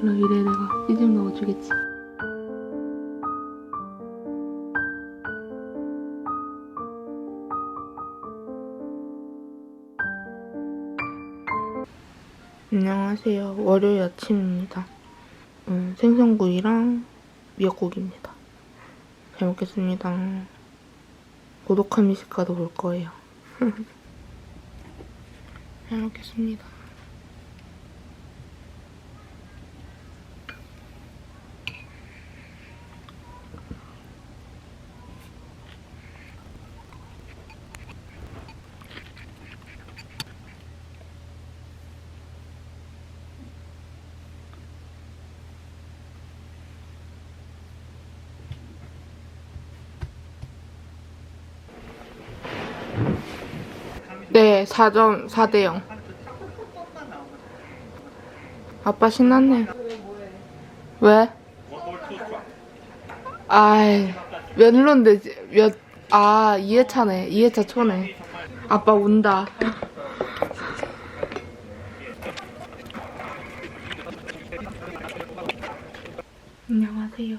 그럼 이래 내가 시집 넣어주겠지. 안녕하세요. 월요일 아침입니다. 음, 생선구이랑 미역국입니다. 잘 먹겠습니다. 고독한 미식가도 볼 거예요. 잘 먹겠습니다. 네, 4점, 4대 0. 아빠 신났네. 왜? 아이, 몇 론데, 몇, 아, 2회차네. 2회차 초네. 아빠 운다. 안녕하세요.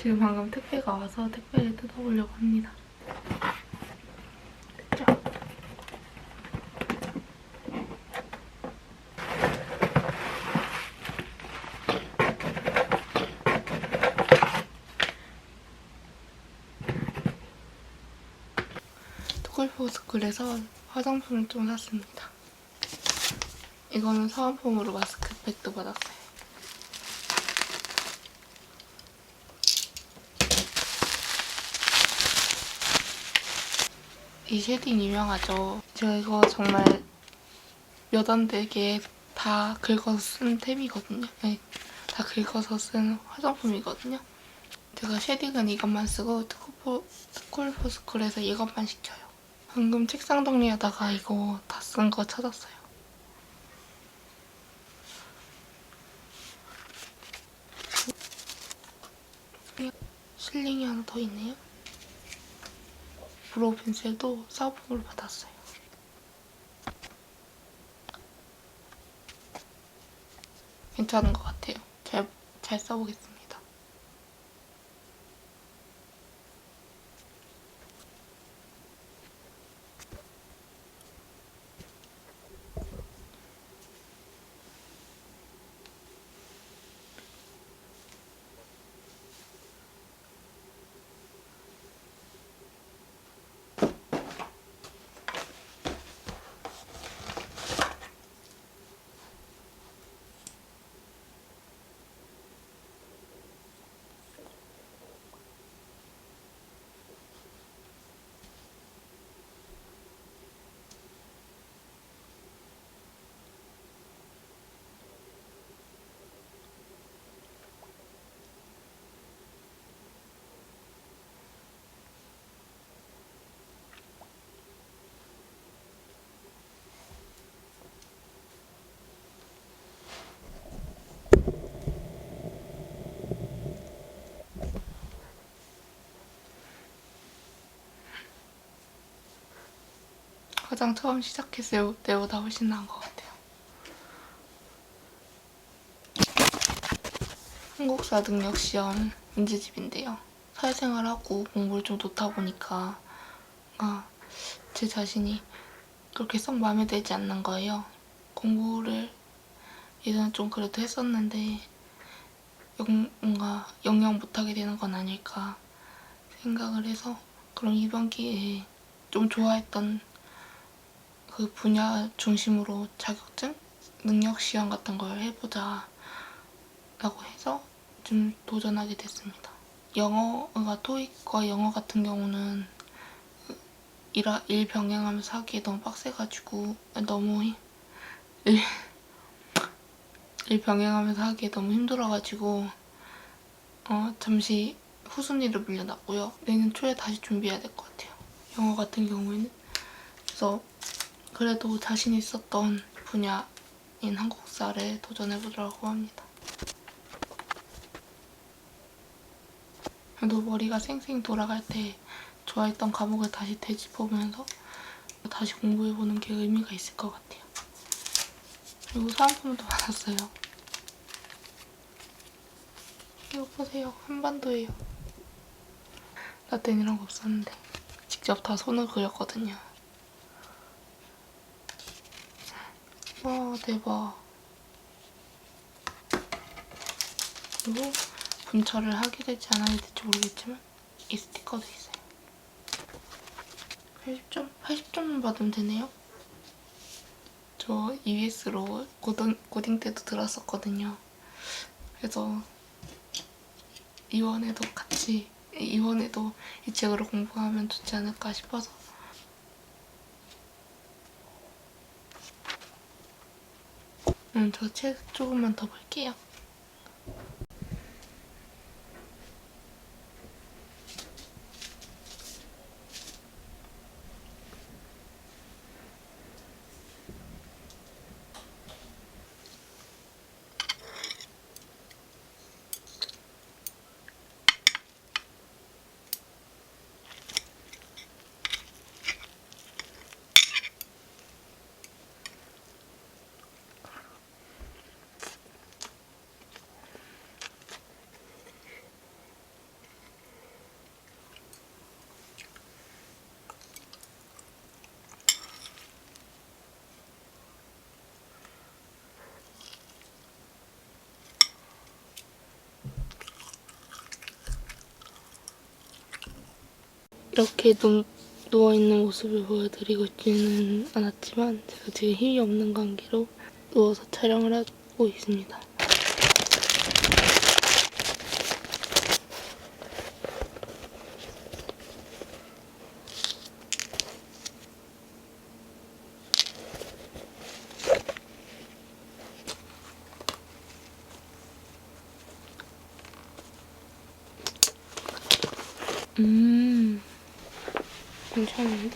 지금 방금 택배가 와서 택배를 뜯어보려고 합니다. 투쿨포스쿨에서 화장품을 좀 샀습니다. 이거는 사은품으로 마스크팩도 받았어요. 이 쉐딩 유명하죠. 제가 이거 정말 몇 안 되게 다 긁어서 쓴 템이거든요. 아니, 다 긁어서 쓴 화장품이거든요. 제가 쉐딩은 이것만 쓰고 스쿨포, 스쿨포스쿨에서 이것만 시켜요. 방금 책상 정리하다가 이거 다 쓴 거 찾았어요. 실링이 하나 더 있네요. 브로우 펜슬도 사은품으로 받았어요. 괜찮은 것 같아요. 잘, 잘 써보겠습니다. 화장 처음 시작했을 때보다 훨씬 나은 것 같아요. 한국사 능력 시험 문제집인데요. 사회생활하고 공부를 좀 놓다 보니까 뭔가 제 자신이 그렇게 썩 마음에 들지 않는 거예요. 공부를 예전에 좀 그래도 했었는데 영- 뭔가 영영 못하게 되는 건 아닐까 생각을 해서 그럼 이번 기회에 좀 좋아했던 그 분야 중심으로 자격증, 능력 시험 같은 걸 해보자 라고 해서 좀 도전하게 됐습니다. 영어가 토익과 영어 같은 경우는 일, 일 병행하면서 하기에 너무 빡세가지고 너무 힘- 일, 일 병행하면서 하기에 너무 힘들어가지고 어, 잠시 후순위로 밀려났고요. 내년 초에 다시 준비해야 될 것 같아요. 영어 같은 경우에는 그래서 그래도 자신 있었던 분야인 한국사를 도전해보려고 합니다. 그래도 머리가 쌩쌩 돌아갈 때 좋아했던 과목을 다시 되짚어보면서 다시 공부해보는 게 의미가 있을 것 같아요. 그리고 사은품도 받았어요. 이거 보세요. 한반도예요. 나 때는 이런 거 없었는데 직접 다 손으로 그렸거든요. 와 대박. 그리고 분철을 하게 될지 안 하게 될지 모르겠지만 이 스티커도 있어요. 80점? 80점만 받으면 되네요. 저 EBS로 고등, 고딩 때도 들었었거든요. 그래서 이원에도 같이 이원에도 이 책으로 공부하면 좋지 않을까 싶어서 음, 저책 조금만 더 볼게요. 이렇게 누, 누워있는 모습을 보여드리고 있지는 않았지만 제가 지금 힘이 없는 관계로 누워서 촬영을 하고 있습니다. 음, 괜찮은데?